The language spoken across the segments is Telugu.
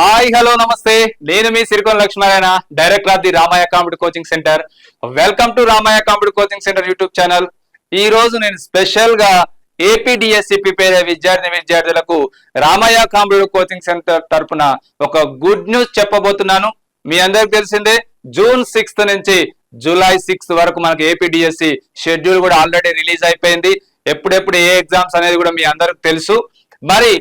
హాయ్ హలో నమస్తే. నేను మీ Sirikona Lakshminarayana director of the Ramayya comedy coaching centre. Welcome to Ramayya comedy coaching centre YouTube channel. ఈ రోజు నేను స్పెషల్గా ఏపీడిఎస్సి ప్రిపేర్ అయ్యే విద్యార్థి విద్యార్థులకు రామయ్య కామెడీ కోచింగ్ సెంటర్ తరపున ఒక గుడ్ న్యూస్ చెప్పబోతున్నాను. మీ అందరికి తెలిసిందే జూన్ సిక్స్త్ నుంచి జూలై సిక్స్త్ వరకు మనకి ఏపీడిఎస్సి షెడ్యూల్ కూడా ఆల్రెడీ రిలీజ్ అయిపోయింది. ఎప్పుడెప్పుడు ఏ ఎగ్జామ్స్ అనేది కూడా మీ అందరికి తెలుసు. మరి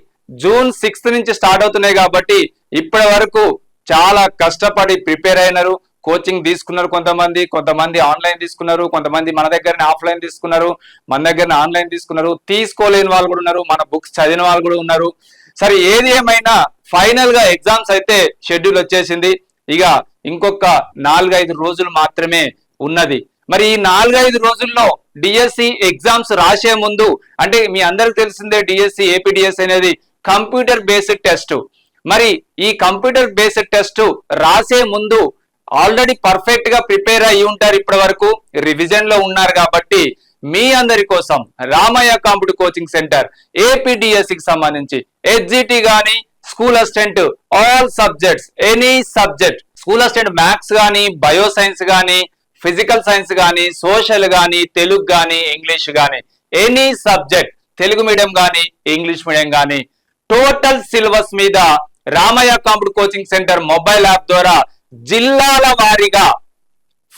జూన్ సిక్స్త్ నుంచి స్టార్ట్ అవుతున్నాయి కాబట్టి ఇప్పటి వరకు చాలా కష్టపడి ప్రిపేర్ అయినారు కోచింగ్ తీసుకున్నారు కొంతమంది కొంతమంది ఆన్లైన్ తీసుకున్నారు కొంతమంది మన దగ్గరనే ఆఫ్లైన్ తీసుకున్నారు మన దగ్గరనే ఆన్లైన్ తీసుకున్నారు తీసుకోలేని వాళ్ళు కూడా ఉన్నారు మన బుక్స్ చదివిన వాళ్ళు కూడా ఉన్నారు. సరే ఏది ఏమైనా ఫైనల్గా ఎగ్జామ్స్ అయితే షెడ్యూల్ వచ్చేసింది. ఇక ఇంకొక నాలుగైదు రోజులు మాత్రమే ఉన్నది. మరి ఈ నాలుగైదు రోజుల్లో డిఎస్సి ఎగ్జామ్స్ రాసే ముందు అంటే మీ అందరికి తెలిసిందే డిఎస్సి ఏపీడిఎస్ అనేది కంప్యూటర్ బేస్డ్ టెస్ట్. మరి ఈ కంప్యూటర్ బేస్డ్ టెస్ట్ రాసే ముందు ఆల్రెడీ పర్ఫెక్ట్గా ప్రిపేర్ అయ్యి ఉంటారు ఇప్పటి వరకు రివిజన్లో ఉన్నారు కాబట్టి మీ అందరి కోసం రామయ్య కాంపిటీ కోచింగ్ సెంటర్ ఏపీడిఎస్సి కి సంబంధించి హెచ్జిటి గాని school assistant all subjects any subject school assistant maths కానీ బయో సైన్స్ కానీ ఫిజికల్ సైన్స్ కానీ సోషల్ కానీ తెలుగు కానీ ఇంగ్లీష్ కానీ ఎనీ సబ్జెక్ట్ తెలుగు మీడియం కానీ ఇంగ్లీష్ మీడియం కానీ టోటల్ సిలబస్ మీద రామయ్య కాంపుడు కోచింగ్ సెంటర్ మొబైల్ యాప్ ద్వారా జిల్లాల వారీగా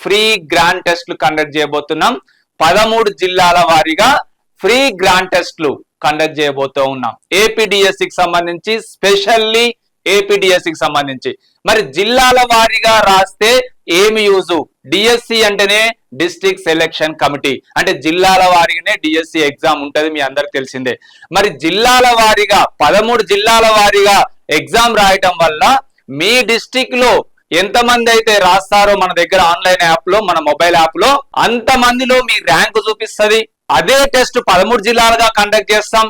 ఫ్రీ గ్రాండ్ టెస్ట్లు కండక్ట్ చేయబోతున్నాం. పదమూడు జిల్లాల వారీగా ఫ్రీ గ్రాండ్ టెస్ట్లు కండక్ట్ చేయబోతూ ఉన్నాం. ఏపీడిఎస్సి కి సంబంధించి స్పెషల్లీ ఏపీడిఎస్సి కి సంబంధించి. మరి జిల్లాల వారీగా రాస్తే ఏమి యూజు? డిఎస్సి అంటేనే డిస్ట్రిక్ట్ సెలెక్షన్ కమిటీ. అంటే జిల్లాల వారీగానే డిఎస్సి ఎగ్జామ్ ఉంటది మీ అందరికి తెలిసిందే. మరి జిల్లాల వారీగా పదమూడు జిల్లాల వారీగా ఎగ్జామ్ రాయటం వల్ల మీ డిస్టిక్లో ఎంతమంది అయితే రాస్తారో మన దగ్గర ఆన్లైన్ యాప్లో మన మొబైల్ యాప్లో అంత మందిలో మీ ర్యాంక్ చూపిస్తుంది. అదే టెస్ట్ పదమూడు జిల్లాలుగా కండక్ట్ చేస్తాం.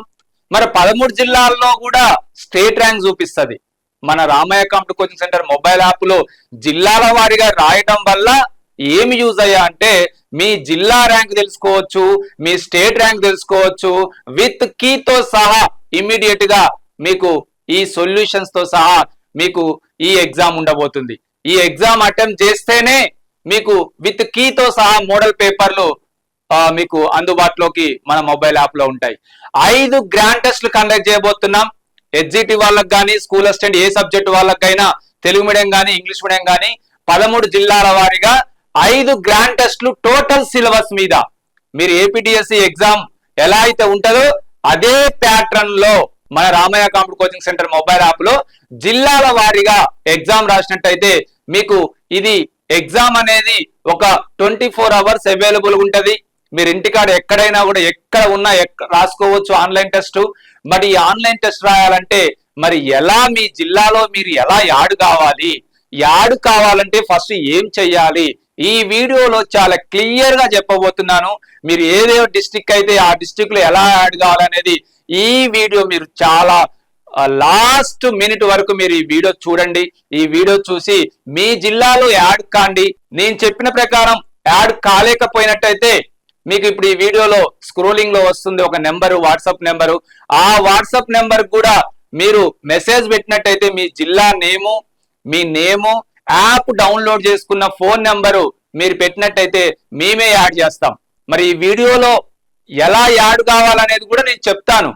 మరి పదమూడు జిల్లాల్లో కూడా స్టేట్ ర్యాంక్ చూపిస్తుంది. మన Ramayya computer coaching centre mobile యాప్లో జిల్లాల వారిగా రాయటం వల్ల ఏమి యూజ్ అయ్యా అంటే మీ జిల్లా ర్యాంక్ తెలుసుకోవచ్చు మీ స్టేట్ ర్యాంక్ తెలుసుకోవచ్చు. విత్ కీతో సహా ఇమ్మీడియట్గా మీకు ఈ సొల్యూషన్స్తో సహా మీకు ఈ ఎగ్జామ్ ఉండబోతుంది. ఈ ఎగ్జామ్ అటెంప్ట్ చేస్తేనే మీకు విత్ కీతో సహా మోడల్ పేపర్లు మీకు అందుబాటులోకి మన మొబైల్ యాప్లో ఉంటాయి. ఐదు గ్రాండ్ టెస్ట్లు కండక్ట్ చేయబోతున్నాం. ఎగ్జిటివ్ వాళ్ళకి కానీ స్కూల్ అసిస్టెంట్ ఏ సబ్జెక్ట్ వాళ్ళకైనా తెలుగు మీడియం కానీ ఇంగ్లీష్ మీడియం కానీ పదమూడు జిల్లాల వారీగా ఐదు గ్రాండ్ టెస్ట్లు టోటల్ సిలబస్ మీద. మీరు ఏపీటీఎస్సీ ఎగ్జామ్ ఎలా అయితే ఉంటుందో అదే ప్యాటర్న్లో మన రామయ్య కాంపుడు కోచింగ్ సెంటర్ మొబైల్ యాప్లో జిల్లాల వారీగా ఎగ్జామ్ రాసినట్టయితే మీకు ఇది ఎగ్జామ్ అనేది ఒక ట్వంటీ ఫోర్ అవర్స్ అవైలబుల్ ఉంటది. మీరు ఇంటికాడ ఎక్కడైనా కూడా ఎక్కడ ఉన్నా ఎక్క- రాసుకోవచ్చు ఆన్లైన్ టెస్ట్. మరి ఈ ఆన్లైన్ టెస్ట్ రాయాలంటే మరి ఎలా మీ జిల్లాలో మీరు ఎలా యాడ్ కావాలి? యాడ్ కావాలంటే ఫస్ట్ ఏం చెయ్యాలి? ఈ వీడియోలో చాలా క్లియర్గా చెప్పబోతున్నాను. మీరు ఏదే డిస్టిక్ అయితే ఆ డిస్టిక్లో ఎలా యాడ్ కావాలనేది ఈ వీడియో మీరు చాలా లాస్ట్ మినిట్ వరకు మీరు ఈ వీడియో చూడండి. ఈ వీడియో చూసి మీ జిల్లాలో యాడ్ కాండి. నేను చెప్పిన ప్రకారం యాడ్ కాలేకపోయినట్టయితే మీకు ఇప్పుడు ఈ వీడియోలో స్క్రోలింగ్లో వస్తుంది ఒక నెంబరు వాట్సాప్ నెంబరు. ఆ వాట్సాప్ నెంబర్ కూడా మీరు మెసేజ్ పెట్టినట్టయితే మీ జిల్లా నేము మీ నేము యాప్ డౌన్లోడ్ చేసుకున్న ఫోన్ నెంబరు మీరు పెట్టినట్టయితే మేమే యాడ్ చేస్తాం. మరి ఈ వీడియోలో ఎలా యాడ్ కావాలనేది కూడా నేను చెప్తాను.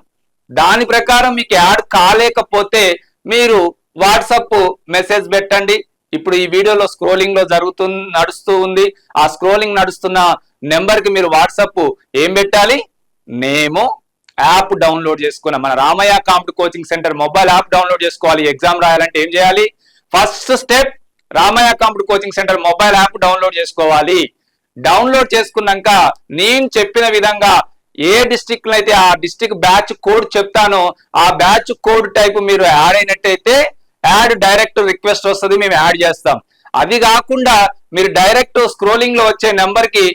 దాని ప్రకారం మీకు యాడ్ కాలేకపోతే మీరు వాట్సప్ మెసేజ్ పెట్టండి. ఇప్పుడు ఈ వీడియోలో స్క్రోలింగ్లో జరుగుతు నడుస్తూ ఉంది. ఆ స్క్రోలింగ్ నడుస్తున్న నెంబర్కి మీరు వాట్సప్ ఏం పెట్టాలి? నేము యాప్ డౌన్లోడ్ చేసుకున్న. మన Ramayya కాంప్ట్ coaching centre mobile app download చేసుకోవాలి. ఎగ్జామ్ రాయాలంటే ఏం చేయాలి? First step Ramayya కాంప్ట్ coaching centre mobile app download చేసుకోవాలి. డౌన్లోడ్ చేసుకున్నాక నేను చెప్పిన విధంగా ఏ డిస్టిక్ అయితే ఆ డిస్టిక్ బ్యాచ్ కోడ్ చెప్తానో ఆ బ్యాచ్ కోడ్ టైప్ మీరు యాడ్ అయినట్టయితే యాడ్ డైరెక్ట్ రిక్వెస్ట్ వస్తుంది మేము యాడ్ చేస్తాం. అది కాకుండా మీరు డైరెక్ట్ స్క్రోలింగ్లో వచ్చే నెంబర్కి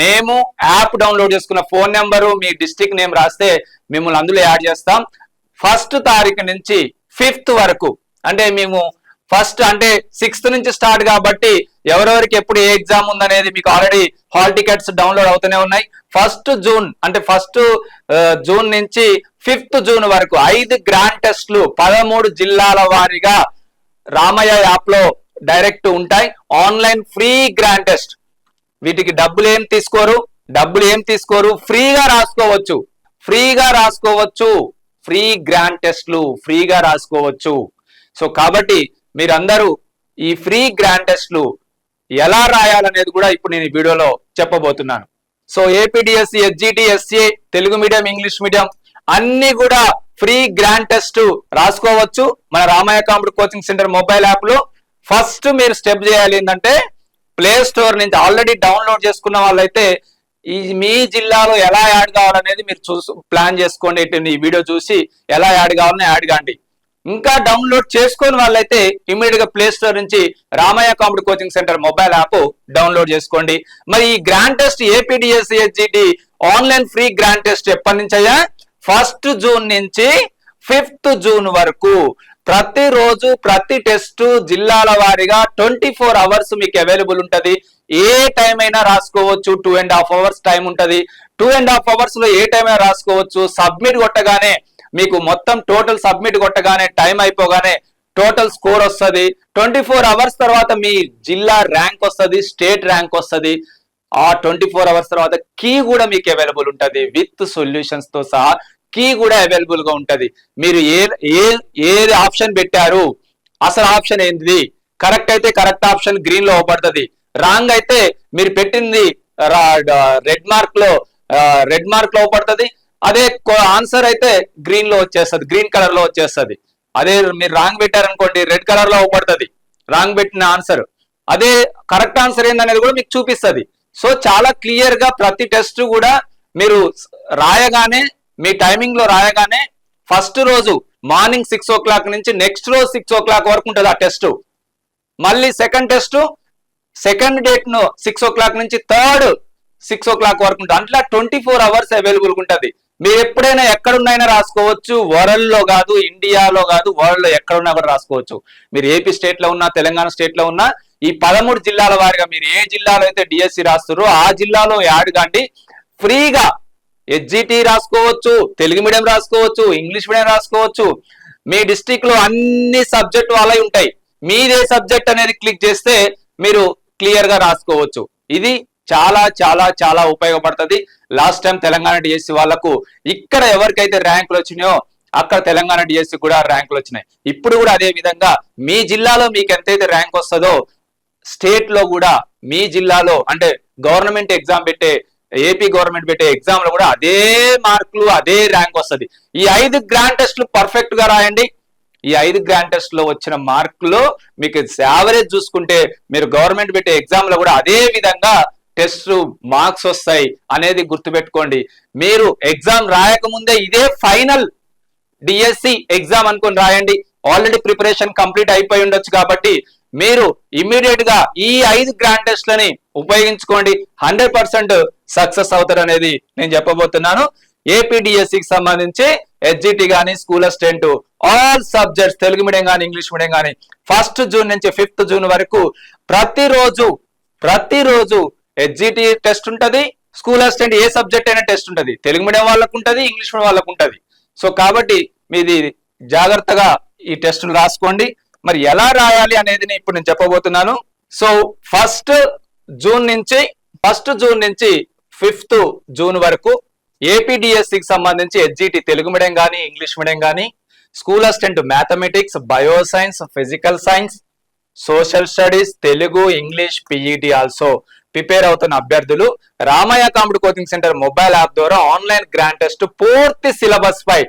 నేము యాప్ డౌన్లోడ్ చేసుకున్న ఫోన్ నెంబరు మీ డిస్టిక్ నేమ్ రాస్తే మిమ్మల్ని అందులో యాడ్ చేస్తాం. ఫస్ట్ తారీఖు నుంచి ఫిఫ్త్ వరకు అంటే మేము ఫస్ట్ అంటే సిక్స్త్ నుంచి స్టార్ట్ కాబట్టి ఎవరెవరికి ఎప్పుడు ఏ ఎగ్జామ్ ఉందనేది మీకు ఆల్రెడీ హాల్ టికెట్స్ డౌన్లోడ్ అవుతూనే ఉన్నాయి. ఫస్ట్ జూన్ అంటే ఫస్ట్ జూన్ నుంచి ఫిఫ్త్ జూన్ వరకు ఐదు గ్రాండ్ టెస్ట్లు పదమూడు జిల్లాల వారీగా రామయ్య యాప్లో డైరెక్ట్ ఉంటాయి. Online free grand test. వీటికి డబ్బులు ఏం తీసుకోరు? డబ్బులు ఏం తీసుకోరు? ఫ్రీగా రాసుకోవచ్చు. ఫ్రీగా రాసుకోవచ్చు. ఫ్రీ గ్రాండ్ టెస్ట్లు ఫ్రీగా రాసుకోవచ్చు. సో కాబట్టి మీరందరూ ఈ ఫ్రీ గ్రాండ్ టెస్ట్లు ఎలా రాయాలనేది కూడా ఇప్పుడు నేను ఈ వీడియోలో చెప్పబోతున్నాను. So APDSC SGT SC Telugu medium English medium అన్ని కూడా ఫ్రీ గ్రాండ్ టెస్ట్ రాసుకోవచ్చు. మన రామయ్య కాంపుడు కోచింగ్ సెంటర్ మొబైల్ యాప్లో ఫస్ట్ మీరు స్టెప్ చేయాలి ఏంటంటే ప్లే స్టోర్ నుంచి ఆల్రెడీ డౌన్లోడ్ చేసుకున్న వాళ్ళైతే ఈ మీ జిల్లాలో ఎలా యాడ్ కావాలనేది మీరు చూసు ప్లాన్ చేసుకోండి. ఈ వీడియో చూసి ఎలా యాడ్ కావాలని యాడ్ కాండి. ఇంకా డౌన్లోడ్ చేసుకొని వాళ్ళైతే ఇమీడియట్గా ప్లే స్టోర్ నుంచి Ramayya comedy coaching centre mobile app download చేసుకోండి. మరి ఈ grand test APDSC HGT online free grand test ఎప్పటి నుంచి అయ్యా? ఫస్ట్ జూన్ నుంచి ఫిఫ్త్ జూన్ వరకు. ప్రతిరోజు ప్రతి టెస్ట్ జిల్లాల వారీగా ట్వంటీ ఫోర్ అవర్స్ మీకు అవైలబుల్ ఉంటది. ఏ టైం అయినా రాసుకోవచ్చు. Two and half hours time ఉంటది. టూ అండ్ హాఫ్ అవర్స్లో ఏ టైం అయినా రాసుకోవచ్చు. సబ్మిట్ కొట్టగానే మీకు మొత్తం టోటల్ సబ్మిట్ కొట్టగానే టైం అయిపోగానే టోటల్ స్కోర్ వస్తుంది. ట్వంటీ ఫోర్ అవర్స్ తర్వాత మీ జిల్లా ర్యాంక్ వస్తుంది స్టేట్ ర్యాంక్ వస్తుంది. ఆ ట్వంటీ ఫోర్ అవర్స్ తర్వాత కీ కూడా మీకు అవైలబుల్ ఉంటుంది. విత్ సొల్యూషన్స్తో సహా కీ కూడా అవైలబుల్గా ఉంటుంది. మీరు ఏ ఏ ఏది ఆప్షన్ పెట్టారు? అసలు ఆప్షన్ ఏంటిది కరెక్ట్ అయితే కరెక్ట్ ఆప్షన్ గ్రీన్లో పడుతుంది రాంగ్ అయితే మీరు పెట్టింది రెడ్ మార్క్లో రెడ్ మార్క్లో పడుతుంది అదే ఆన్సర్ అయితే గ్రీన్లో వచ్చేస్తుంది గ్రీన్ కలర్లో వచ్చేస్తుంది. అదే మీరు రాంగ్ పెట్టారనుకోండి రెడ్ కలర్లో పడుతుంది రాంగ్ పెట్టిన ఆన్సర్ అదే కరెక్ట్ ఆన్సర్ ఏందనేది కూడా మీకు చూపిస్తుంది. సో చాలా క్లియర్గా ప్రతి టెస్ట్ కూడా మీరు రాయగానే మీ టైమింగ్లో రాయగానే ఫస్ట్ రోజు మార్నింగ్ సిక్స్ ఓ క్లాక్ నుంచి నెక్స్ట్ రోజు సిక్స్ ఓ క్లాక్ వరకు ఉంటుంది ఆ టెస్ట్ మళ్ళీ సెకండ్ టెస్ట్ సెకండ్ డేట్ను సిక్స్ ఓ క్లాక్ నుంచి థర్డ్ సిక్స్ ఓ క్లాక్ వరకు ఉంటుంది. అట్లా ట్వంటీ ఫోర్ అవర్స్ అవైలబుల్ ఉంటుంది. మీరు ఎప్పుడైనా ఎక్కడున్నైనా రాసుకోవచ్చు. వరల్డ్లో కాదు ఇండియాలో కాదు వరల్డ్లో ఎక్కడున్నా కూడా రాసుకోవచ్చు. మీరు ఏపీ స్టేట్లో ఉన్నా తెలంగాణ స్టేట్లో ఉన్నా ఈ పదమూడు జిల్లాల వారిగా మీరు ఏ జిల్లాలో అయితే డిఎస్సి రాస్తారో ఆ జిల్లాలో యాడ్ కాండి. ఫ్రీగా హెచ్జిటి రాసుకోవచ్చు తెలుగు మీడియం రాసుకోవచ్చు ఇంగ్లీష్ మీడియం రాసుకోవచ్చు. మీ డిస్టిక్లో అన్ని సబ్జెక్ట్ అలా ఉంటాయి. మీదే సబ్జెక్ట్ అనేది క్లిక్ చేస్తే మీరు క్లియర్గా రాసుకోవచ్చు. ఇది చాలా చాలా చాలా ఉపయోగపడుతుంది. లాస్ట్ టైం తెలంగాణ డిఎస్సి వాళ్ళకు ఇక్కడ ఎవరికైతే ర్యాంకులు వచ్చినాయో అక్కడ తెలంగాణ డిఎస్సి కూడా ర్యాంకులు వచ్చినాయి. ఇప్పుడు కూడా అదే విధంగా మీ జిల్లాలో మీకు ఎంతైతే ర్యాంక్ వస్తుందో స్టేట్లో కూడా మీ జిల్లాలో అంటే గవర్నమెంట్ ఎగ్జామ్ పెట్టే ఏపీ గవర్నమెంట్ పెట్టే ఎగ్జామ్లో కూడా అదే మార్కులు అదే ర్యాంక్ వస్తుంది. ఈ ఐదు గ్రాండ్ టెస్ట్లు పర్ఫెక్ట్గా రాయండి. ఈ ఐదు గ్రాండ్ టెస్ట్లో వచ్చిన మార్కులు మీకు యావరేజ్ చూసుకుంటే మీరు గవర్నమెంట్ పెట్టే ఎగ్జామ్లో కూడా అదే విధంగా టెస్ట్ మార్క్స్ వస్తాయి అనేది గుర్తుపెట్టుకోండి. మీరు ఎగ్జామ్ రాయకముందే ఇదే ఫైనల్ డిఎస్సి ఎగ్జామ్ అనుకుని రాయండి. ఆల్రెడీ ప్రిపరేషన్ కంప్లీట్ అయిపోయి ఉండొచ్చు కాబట్టి మీరు ఇమ్మీడియట్గా ఈ ఐదు గ్రాండ్ టెస్ట్లని ఉపయోగించుకోండి. హండ్రెడ్ పర్సెంట్ సక్సెస్ అవుతారు అనేది నేను చెప్పబోతున్నాను. ఏపీడిఎస్సికి సంబంధించి ఎస్జిటి గానీ school assistant all subjects Telugu medium కానీ ఇంగ్లీష్ మీడియం కానీ ఫస్ట్ జూన్ నుంచి ఫిఫ్త్ జూన్ వరకు ప్రతిరోజు ప్రతిరోజు హెచ్జిటి టెస్ట్ ఉంటుంది స్కూల్ అసిస్టెంట్ ఏ సబ్జెక్ట్ అయినా టెస్ట్ ఉంటుంది. తెలుగు మీడియం వాళ్ళకు ఉంటుంది ఇంగ్లీష్ మీడియం వాళ్ళకు ఉంటుంది. సో కాబట్టి మీది జాగ్రత్తగా ఈ టెస్టులు రాసుకోండి. మరి ఎలా రాయాలి అనేది నేను ఇప్పుడు నేను చెప్పబోతున్నాను. సో ఫస్ట్ జూన్ నుంచి ఫస్ట్ జూన్ నుంచి ఫిఫ్త్ జూన్ వరకు ఏపీడిఎస్సికి సంబంధించి హెచ్జిటి తెలుగు మీడియం కానీ ఇంగ్లీష్ మీడియం కానీ school assistant mathematics bio science physical science social studies Telugu English PET also prepare అవుతున్న అభ్యర్థులు రామయ్య కాంపుడు కోచింగ్ సెంటర్ మొబైల్ యాప్ ద్వారా ఆన్లైన్ గ్రాండ్ టెస్ట్ పూర్తి సిలబస్ పై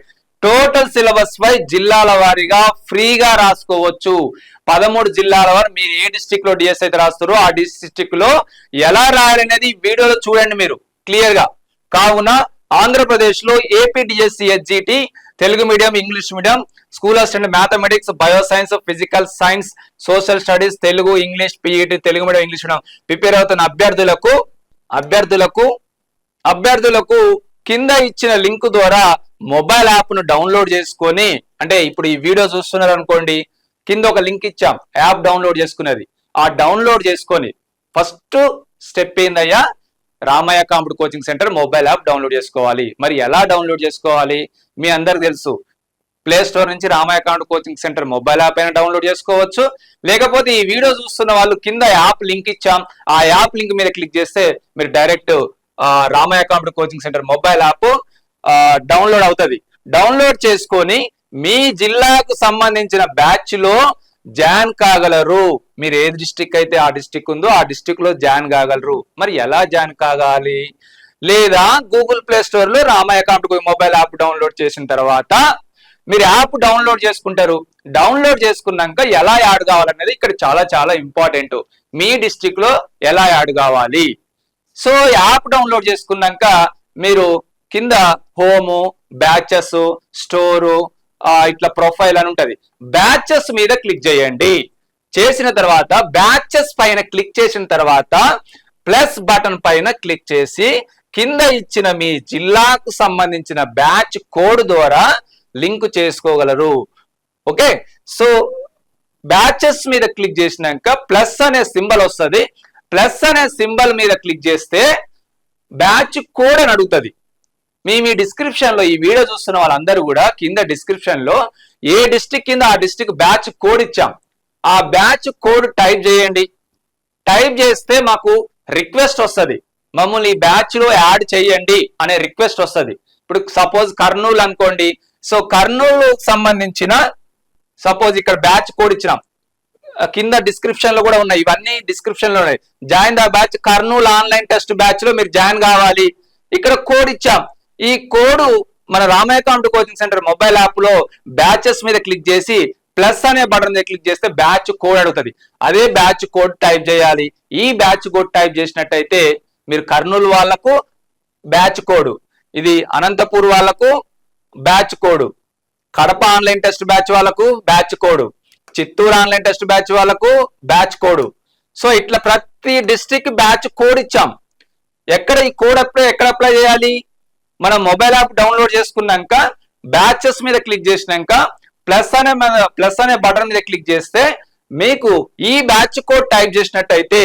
టోటల్ సిలబస్ పై జిల్లాల వారీగా ఫ్రీగా రాసుకోవచ్చు. పదమూడు జిల్లాల వారు మీరు ఏ డిస్టిక్లో డిఎస్ అయితే రాస్తారో ఆ డిస్టిక్లో ఎలా రాయాలనేది వీడియోలో చూడండి మీరు. క్లియర్గా. కావున ఆంధ్రప్రదేశ్లో AP DSC SGT Telugu medium English medium school assistant mathematics bio science physical science social studies Telugu English PET Telugu medium English medium prepare అవుతున్న అభ్యర్థులకు అభ్యర్థులకు అభ్యర్థులకు కింద ఇచ్చిన లింక్ ద్వారా మొబైల్ యాప్ను డౌన్లోడ్ చేసుకొని అంటే ఇప్పుడు ఈ వీడియో చూస్తున్నారు అనుకోండి కింద ఒక లింక్ ఇచ్చాం యాప్ డౌన్లోడ్ చేసుకునేది ఆ డౌన్లోడ్ చేసుకొని ఫస్ట్ స్టెప్ ఏందయ్యా? Ramayya కాంపుడు coaching centre mobile app download చేసుకోవాలి. మరి ఎలా డౌన్లోడ్ చేసుకోవాలి? మీ అందరికి తెలుసు. ప్లే స్టోర్ నుంచి రామ అకౌంట్ కోచింగ్ సెంటర్ మొబైల్ యాప్ అయినా డౌన్లోడ్ చేసుకోవచ్చు. లేకపోతే ఈ వీడియో చూస్తున్న వాళ్ళు కింద యాప్ లింక్ ఇచ్చాం. ఆ యాప్ లింక్ మీద క్లిక్ చేస్తే మీరు direct Rama account coaching centre mobile app download అవుతుంది. డౌన్లోడ్ చేసుకొని మీ జిల్లాకు సంబంధించిన బ్యాచ్లో జాన్ కాగలరు. మీరు ఏ డిస్టిక్ అయితే ఆ డిస్టిక్ ఉందో ఆ డిస్టిక్లో జాన్ కాగలరు. మరి ఎలా జాన్ కాగాలి? లేదా గూగుల్ ప్లే స్టోర్లో రామ అకౌంట్ మొబైల్ యాప్ డౌన్లోడ్ చేసిన తర్వాత మీరు యాప్ డౌన్లోడ్ చేసుకుంటారు. డౌన్లోడ్ చేసుకున్నాక ఎలా యాడ్ కావాలనేది ఇక్కడ చాలా చాలా ఇంపార్టెంట్ మీ డిస్టిక్లో ఎలా యాడ్ కావాలి. సో యాప్ డౌన్లోడ్ చేసుకున్నాక మీరు కింద హోము బ్యాచెస్ స్టోరు ఇట్లా ప్రొఫైల్ అని ఉంటది. బ్యాచెస్ మీద క్లిక్ చేయండి. చేసిన తర్వాత బ్యాచెస్ పైన క్లిక్ చేసిన తర్వాత ప్లస్ బటన్ పైన క్లిక్ చేసి కింద ఇచ్చిన మీ జిల్లాకు సంబంధించిన బ్యాచ్ కోడ్ ద్వారా లింక్ చేసుకోగలరు. ఓకే? సో బ్యాచెస్ మీద క్లిక్ చేసినాక ప్లస్ అనే సింబల్ వస్తుంది. ప్లస్ అనే సింబల్ మీద క్లిక్ చేస్తే బ్యాచ్ కోడ్ అని అడుగుతుంది. మీ మీ డిస్క్రిప్షన్లో ఈ వీడియో చూస్తున్న వాళ్ళందరూ కూడా కింద డిస్క్రిప్షన్లో ఏ డిస్టిక్ కింద ఆ డిస్టిక్ బ్యాచ్ కోడ్ ఇచ్చాం. ఆ బ్యాచ్ కోడ్ టైప్ చేయండి. టైప్ చేస్తే మాకు రిక్వెస్ట్ వస్తుంది. మమ్మల్ని ఈ బ్యాచ్లో యాడ్ చేయండి అనే రిక్వెస్ట్ వస్తుంది. ఇప్పుడు సపోజ్ కర్నూలు అనుకోండి. సో కర్నూలు సంబంధించిన సపోజ్ ఇక్కడ బ్యాచ్ కోడ్ ఇచ్చినాం. కింద డిస్క్రిప్షన్లో కూడా ఉన్నాయి. ఇవన్నీ డిస్క్రిప్షన్లో ఉన్నాయి. Join the batch Kurnool online test బ్యాచ్లో మీరు జాయిన్ కావాలి. ఇక్కడ కోడ్ ఇచ్చాం. ఈ కోడ్ మన రామయ్య అకౌంట్ కోచింగ్ సెంటర్ మొబైల్ యాప్లో బ్యాచెస్ మీద క్లిక్ చేసి ప్లస్ అనే బటన్ మీద క్లిక్ చేస్తే బ్యాచ్ కోడ్ అడుగుతుంది. అదే బ్యాచ్ కోడ్ టైప్ చేయాలి. ఈ బ్యాచ్ కోడ్ టైప్ చేసినట్టయితే మీరు కర్నూలు వాళ్ళకు బ్యాచ్ కోడ్ ఇది అనంతపూర్ వాళ్ళకు batch code. Kadapa online test batch వాళ్ళకు batch code. Chittoor online test batch వాళ్ళకు బ్యాచ్ కోడ్. సో ఇట్లా ప్రతి డిస్టిక్ బ్యాచ్ కోడ్ ఇచ్చాం. ఎక్కడ ఈ కోడ్ అప్లై ఎక్కడ అప్లై చేయాలి? మనం మొబైల్ యాప్ డౌన్లోడ్ చేసుకున్నాక బ్యాచెస్ మీద క్లిక్ చేసినాక ప్లస్ అనే ప్లస్ అనే బటన్ మీద క్లిక్ చేస్తే మీకు ఈ బ్యాచ్ కోడ్ టైప్ చేసినట్టయితే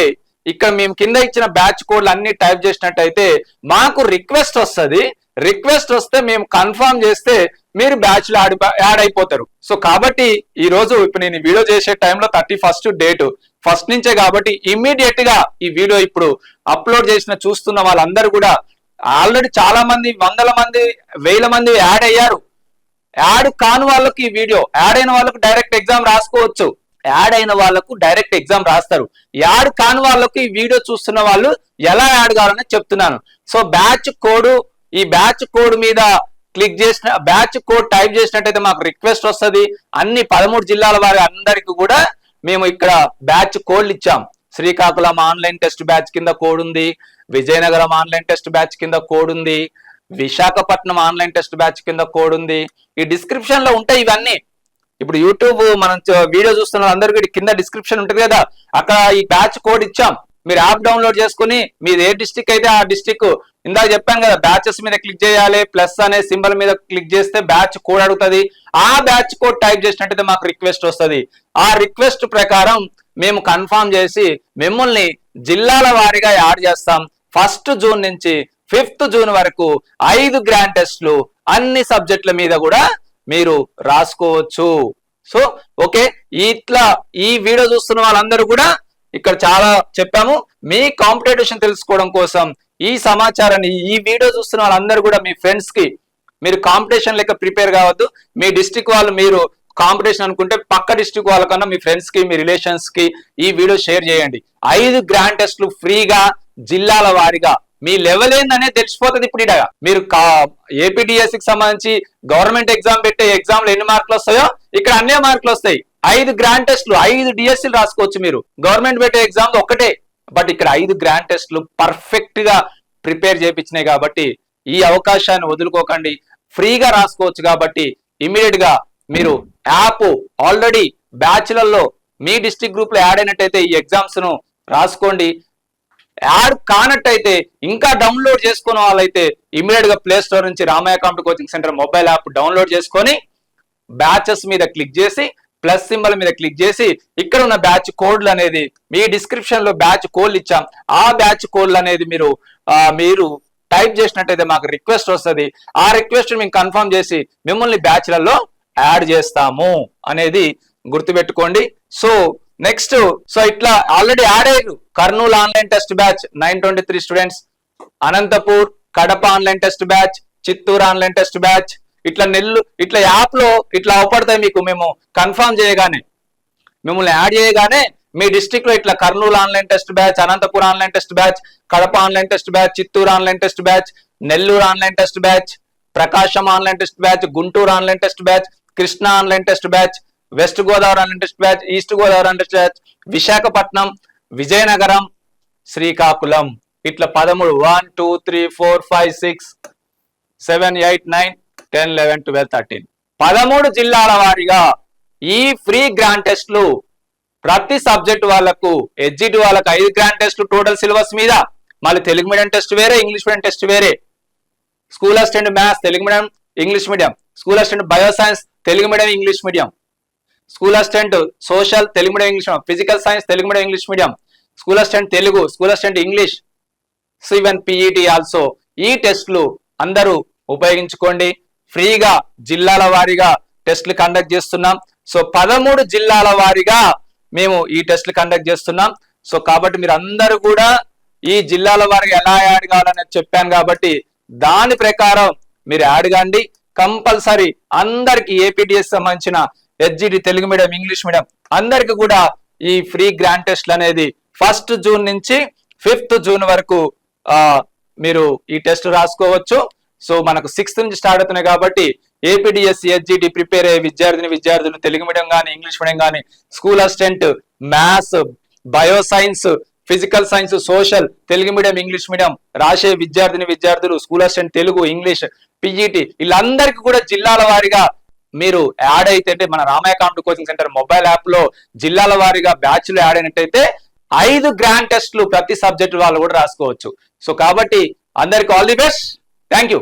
ఇక్కడ మేము కింద ఇచ్చిన బ్యాచ్ కోడ్లు అన్ని టైప్ చేసినట్టయితే మాకు రిక్వెస్ట్ వస్తుంది రిక్వెస్ట్ వస్తే మేము కన్ఫర్మ్ చేస్తే మీరు బ్యాచ్లో యాడ్ అయిపోతారు. సో కాబట్టి ఈ రోజు ఇప్పుడు నేను వీడియో చేసే టైంలో థర్టీ ఫస్ట్ డేట్. ఫస్ట్ నుంచే కాబట్టి ఇమ్మీడియట్గా ఈ వీడియో ఇప్పుడు అప్లోడ్ చేసిన చూస్తున్న వాళ్ళందరూ కూడా ఆల్రెడీ చాలా మంది వందల మంది వేల మంది యాడ్ అయ్యారు. యాడ్ కాని వాళ్ళకి ఈ వీడియో యాడ్ అయిన వాళ్ళకు డైరెక్ట్ ఎగ్జామ్ రాసుకోవచ్చు. యాడ్ అయిన వాళ్ళకు డైరెక్ట్ ఎగ్జామ్ రాస్తారు. యాడ్ కాని వాళ్ళకు ఈ వీడియో చూస్తున్న వాళ్ళు ఎలా యాడ్ కావాలని చెప్తున్నాను. సో బ్యాచ్ కోడ్ ఈ బ్యాచ్ కోడ్ మీద క్లిక్ చేసిన బ్యాచ్ కోడ్ టైప్ చేసినట్టయితే మాకు రిక్వెస్ట్ వస్తుంది. అన్ని పదమూడు జిల్లాల వారి అందరికీ కూడా మేము ఇక్కడ బ్యాచ్ కోడ్లు ఇచ్చాం. శ్రీకాకుళం ఆన్లైన్ టెస్ట్ బ్యాచ్ కింద కోడ్ ఉంది. విజయనగరం ఆన్లైన్ టెస్ట్ బ్యాచ్ కింద కోడ్ ఉంది. విశాఖపట్నం ఆన్లైన్ టెస్ట్ బ్యాచ్ కింద కోడ్ ఉంది. ఈ డిస్క్రిప్షన్లో ఉంటాయి ఇవన్నీ. ఇప్పుడు యూట్యూబ్ మనం వీడియో చూస్తున్న అందరికీ కింద డిస్క్రిప్షన్ ఉంటుంది కదా. అక్కడ ఈ బ్యాచ్ కోడ్ ఇచ్చాం. మీరు యాప్ డౌన్లోడ్ చేసుకుని మీరు ఏ డిస్టిక్ అయితే ఆ డిస్టిక్ ఇందాక చెప్పాను కదా బ్యాచెస్ మీద క్లిక్ చేయాలి ప్లస్ అనే సింబల్ మీద క్లిక్ చేస్తే బ్యాచ్ కోడ్ అడుగుతుంది. ఆ బ్యాచ్ కోడ్ టైప్ చేసినట్టయితే మాకు రిక్వెస్ట్ వస్తుంది. ఆ రిక్వెస్ట్ ప్రకారం మేము కన్ఫర్మ్ చేసి మిమ్మల్ని జిల్లాల వారీగా యాడ్ చేస్తాం. ఫస్ట్ జూన్ నుంచి ఫిఫ్త్ జూన్ వరకు ఐదు గ్రాండ్ టెస్ట్లు అన్ని సబ్జెక్టుల మీద కూడా మీరు రాసుకోవచ్చు. సో ఓకే ఇట్లా ఈ వీడియో చూస్తున్న వాళ్ళందరూ కూడా ఇక్కడ చాలా చెప్పాము. మీ కాంపిటేషన్ తెలుసుకోవడం కోసం ఈ సమాచారాన్ని ఈ వీడియో చూస్తున్న వాళ్ళందరూ కూడా మీ ఫ్రెండ్స్కి మీరు కాంపిటీషన్ లెక్క ప్రిపేర్ కావద్దు. మీ డిస్టిక్ వాళ్ళు మీరు కాంపిటీషన్ అనుకుంటే పక్క డిస్టిక్ వాళ్ళకన్నా మీ ఫ్రెండ్స్కి మీ రిలేషన్స్కి ఈ వీడియో షేర్ చేయండి. ఐదు గ్రాండ్ టెస్ట్లు ఫ్రీగా జిల్లాల వారీగా. మీ లెవెల్ ఏందనే తెలిసిపోతుంది ఇప్పుడు ఇడగా మీరు ఏపీడిఎస్కి సంబంధించి గవర్నమెంట్ ఎగ్జామ్ పెట్టే ఎగ్జామ్లు ఎన్ని మార్కులు వస్తాయో ఇక్కడ అన్నే మార్కులు వస్తాయి. ఐదు గ్రాండ్ టెస్ట్లు ఐదు డిఎస్సీలు రాసుకోవచ్చు మీరు. గవర్నమెంట్ పెట్టే ఎగ్జామ్ ఒక్కటే. బట్ ఇక్కడ ఐదు గ్రాండ్ టెస్ట్లు పర్ఫెక్ట్గా ప్రిపేర్ చేయించినాయి కాబట్టి ఈ అవకాశాన్ని వదులుకోకండి. ఫ్రీగా రాసుకోవచ్చు కాబట్టి ఇమీడియట్గా మీరు యాప్ ఆల్రెడీ బ్యాచ్లలో మీ డిస్టిక్ గ్రూప్లో యాడ్ అయినట్టయితే ఈ ఎగ్జామ్స్ను రాసుకోండి. యాడ్ కానట్టయితే ఇంకా డౌన్లోడ్ చేసుకున్న వాళ్ళైతే ఇమీడియట్గా ప్లే స్టోర్ నుంచి Ramayya కాంపిటీ coaching centre mobile app download చేసుకొని బ్యాచెస్ మీద క్లిక్ చేసి ప్లస్ సింబల్ మీద క్లిక్ చేసి ఇక్కడ ఉన్న బ్యాచ్ కోడ్లు అనేది మీ డిస్క్రిప్షన్లో బ్యాచ్ కోడ్లు ఇచ్చాం. ఆ బ్యాచ్ కోడ్లు అనేది మీరు మీరు టైప్ చేసినట్టయితే మాకు రిక్వెస్ట్ వస్తుంది. ఆ రిక్వెస్ట్ మేము కన్ఫర్మ్ చేసి మిమ్మల్ని బ్యాచ్లలో యాడ్ చేస్తాము అనేది గుర్తుపెట్టుకోండి. సో నెక్స్ట్ సో ఇట్లా ఆల్రెడీ యాడ్ అయ్యారు. Kurnool online test batch nine twenty three students Anantapur Kadapa online test batch Chittoor online test batch ఇట్లా నెల్లు ఇట్లా యాప్లో ఇట్లా అవపడతాయి మీకు మేము కన్ఫర్మ్ చేయగానే మిమ్మల్ని యాడ్ చేయగానే మీ డిస్టిక్లో ఇట్లా Kurnool online test batch Anantapuram online test batch Kadapa online test batch Chittoor online test batch Nellore online test batch Prakasam online test batch Guntur online test batch Krishna online test batch west Godavari online test batch east Godavari online test batch Visakhapatnam Vizianagaram Srikakulam ఇట్లా పదమూడు one two three four five six seven eight nine ten eleven twelve thirteen. పదమూడు జిల్లాల వారీగా ఈ ఫ్రీ గ్రాండ్ టెస్ట్లు ప్రతి సబ్జెక్ట్ వాళ్ళకు ఎడ్జిట్ వాళ్ళకు ఐదు గ్రాండ్ టెస్ట్లు టోటల్ సిలబస్ మీద. మళ్ళీ తెలుగు మీడియం టెస్ట్ వేరే ఇంగ్లీష్ మీడియం టెస్ట్ వేరే. School assistant maths Telugu medium English medium. School assistant bio science Telugu medium English medium. School assistant social Telugu medium English medium. Physical science Telugu medium English medium. School assistant Telugu school assistant English. సివెన్ PET also ఈ టెస్ట్లు అందరూ ఉపయోగించుకోండి. ఫ్రీగా జిల్లాల వారీగా టెస్ట్లు కండక్ట్ చేస్తున్నాం. సో పదమూడు జిల్లాల వారీగా మేము ఈ టెస్ట్లు కండక్ట్ చేస్తున్నాం. సో కాబట్టి మీరు అందరూ కూడా ఈ జిల్లాల వారికి ఎలా యాడ్ కావాలని చెప్పాను కాబట్టి దాని ప్రకారం మీరు యాడ్ కాండి. కంపల్సరీ అందరికి ఏపీటీఎస్ సంబంధించిన HGD Telugu medium English medium అందరికి కూడా ఈ ఫ్రీ గ్రాండ్ టెస్ట్లు అనేది ఫస్ట్ జూన్ నుంచి ఫిఫ్త్ జూన్ వరకు ఆ, మీరు ఈ టెస్ట్ రాసుకోవచ్చు. సో మనకు సిక్స్త్ నుంచి స్టార్ట్ అవుతున్నాయి కాబట్టి ఏపీడిఎస్ ఎస్జిటి ప్రిపేర్ అయ్యే విద్యార్థిని విద్యార్థులు తెలుగు మీడియం కానీ ఇంగ్లీష్ మీడియం కానీ school assistant maths bio science physical science social Telugu medium English medium రాసే విద్యార్థిని విద్యార్థులు school assistant Telugu English PET వీళ్ళందరికీ కూడా జిల్లాల వారీగా మీరు యాడ్ అయితే అంటే మన రామయ్య కాంపిటీ కోచింగ్ సెంటర్ మొబైల్ యాప్లో జిల్లాల వారీగా బ్యాచ్లో యాడ్ అయినట్టయితే ఐదు గ్రాండ్ టెస్ట్లు ప్రతి సబ్జెక్టు వాళ్ళు కూడా రాసుకోవచ్చు. సో కాబట్టి అందరికి all the best thank you